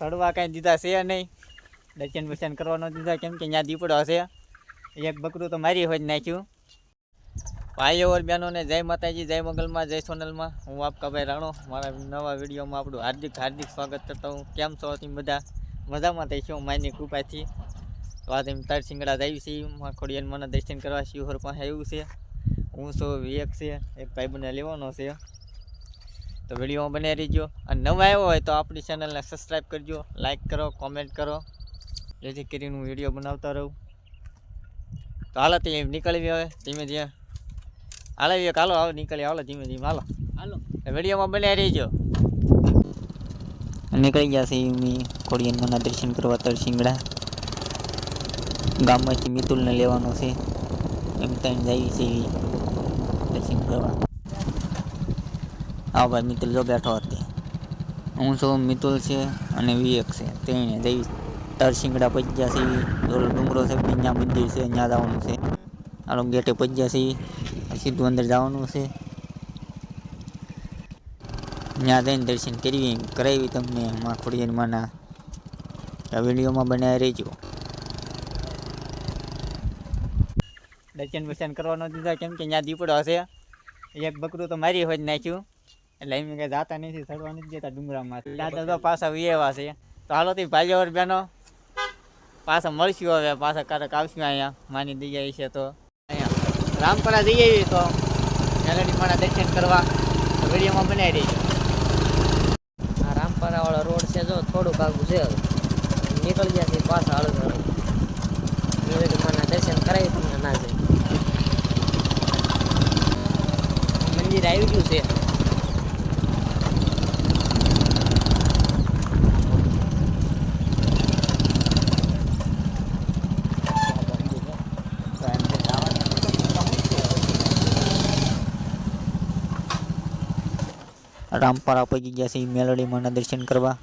સડવા કાંઈ દીધા છે નહીં. દર્શન બર્શન કરવા ન દીધા, કેમ કે ત્યાં દીપડો હશે એક બકરું તો મારી હોય જ નાખ્યું. ભાઈઓ ઓર બહેનોને જય માતાજી, જય મંગલમાં, જય સોનલમાં. હું આપકાભાઈ રાણો. મારા નવા વિડીયોમાં આપણું હાર્દિક હાર્દિક સ્વાગત કરતા હું. કેમ છો તમે બધા? મજામાં થઈશું માયની કૃપાથી. તો આજે તાર સિંગડા જાય છે. ખોડિયાન મને દર્શન કરવા શિવહર પાસે આવ્યું છે. હું છું વિવેક છે, એક ભાઈબંધને લેવાનો છે. તો વિડીયોમાં બને રહીજો અને નવા આવ્યો હોય તો આપણી ચેનલને સબસ્ક્રાઈબ કરજો. લાઇક કરો કોમેન્ટ કરો. જેથી કરીને હું વીડિયો બનાવતા રહું. તો હાલો તે નીકળવી હવે. ધીમે ધીમે. હાલો વિવેક હાલો હાલો નીકળી હાલો ધીમે ધીમે હાલો. હાલો. વિડીયોમાં બને રહીજો નીકળી ગયા છે મેં ખોડિયાનમાંના દર્શન કરવા તરસિંગડા ગામમાંથી મિતુલને લેવાનો છે. એમ ત્યાં જઈએ છે ઈ દર્શન કરવા. હા ભાઈ, મિતુલ જો બેઠો હતી હું છું મિતુલ છે અને વિવેક છે. તેને જઈ તરસિંગડા પજ્યા છે ઓલો ડુંગરો છે ત્યાં મંદિર છે ત્યાં જવાનું છે. આલો ગેટે પજ્યા છે. સીધું અંદર જવાનું છે. ત્યાં જઈને દર્શન કરવી કરાવી તમને માં ખોડિયારમાંના આ વિડીયોમાં બનાવી રહેજો. દર્શન બર્શન કરવા ન દીધા. કેમ કે ત્યાં દીપડો હશે. એક બકરું તો મારી હોય જ નાખ્યું. એટલે એમ કઈ જાતા નથી ચડવા નથી જતા ડુંગરામાં દાદા તો પાછા વિયેવા છે. તો હાલો તે ભાઈઓ બેનો બહેનો પાછા મળશું હવે પાછા ક્યારેક આવશું અહીંયા માની દઈ છે તો. અહીંયા રામપરા જઈ આવી તો મેલડી માના દર્શન કરવા વિડીયોમાં બનાવી રહીજો આ રામપરા વાળો રોડ છે જો થોડુંક આગું છે નીકળી ગયા છે પાછા હળદર માના દર્શન કરાવી તમને ના જાય. મંદિર આવી ગયું છે. રામપરા પહોંચી ગયા છે એ મેલોડીમાંના દર્શન કરવા.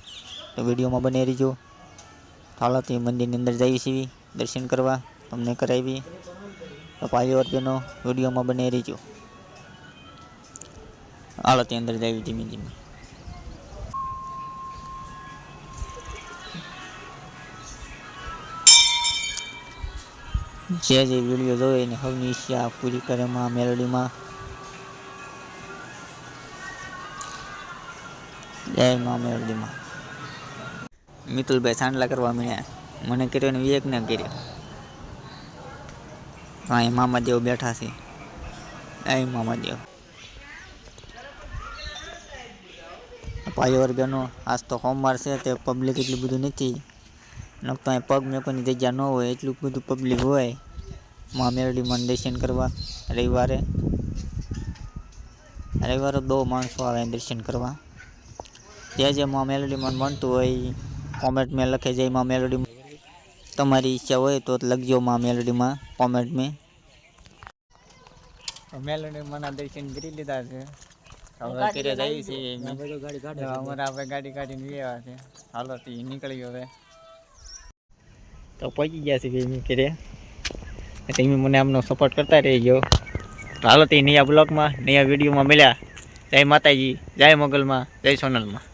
તો વિડીયોમાં બને રહીજો. હાલો, તે મંદિરની અંદર જઈએ છીએ, દર્શન કરવા. તમને કરાવી. તો ઓર વિડીયોમાં બને રહીજો. હાલો, તે અંદર જઈએ ધીમે ધીમે. જે જે વીડિયો જોવે એને હવની ઈચ્છા પૂરી કરે મેલોડીમાં જય મા મેરડીમાં મિતુલભાઈ સાંડલા કરવા મળ્યા મને કર્યો ને વિવેકને કર્યો. અહીં મામાદેવ બેઠા છે. એ મામાદેવ. બહેનો આજ તો સોમવાર છે, તે પબ્લિક એટલું બધું નથી. નકતો અહીં પગ મેકોની જગ્યા ન હોય, એટલું બધું પબ્લિક હોય. મા મેરડીમાં દર્શન કરવા, રવિવારે. રવિવારે બહુ માણસો આવે દર્શન કરવા. જે જે માં મન બનતું હોય કોમેન્ટ મેં લખે જે માં મેલોડી તમારી ઈચ્છા હોય તો લખજો માં મેલોડીમાં મેલોડી મેલોડીમાં દર્શન કરી લીધા છે. હવે અત્યારે જઈએ છીએ અમારે આપણે ગાડી કાઢીને ગયા છે. હાલો નીકળી હવે. તો પહોંચી ગયા છે એમ તમે મને આમનો સપોર્ટ કરતા રહેજો. તો હાલો તે નયા બ્લોગમાં નયા વિડીયોમાં મળ્યા. જય માતાજી જય મોગલમાં જય સોનલમાં.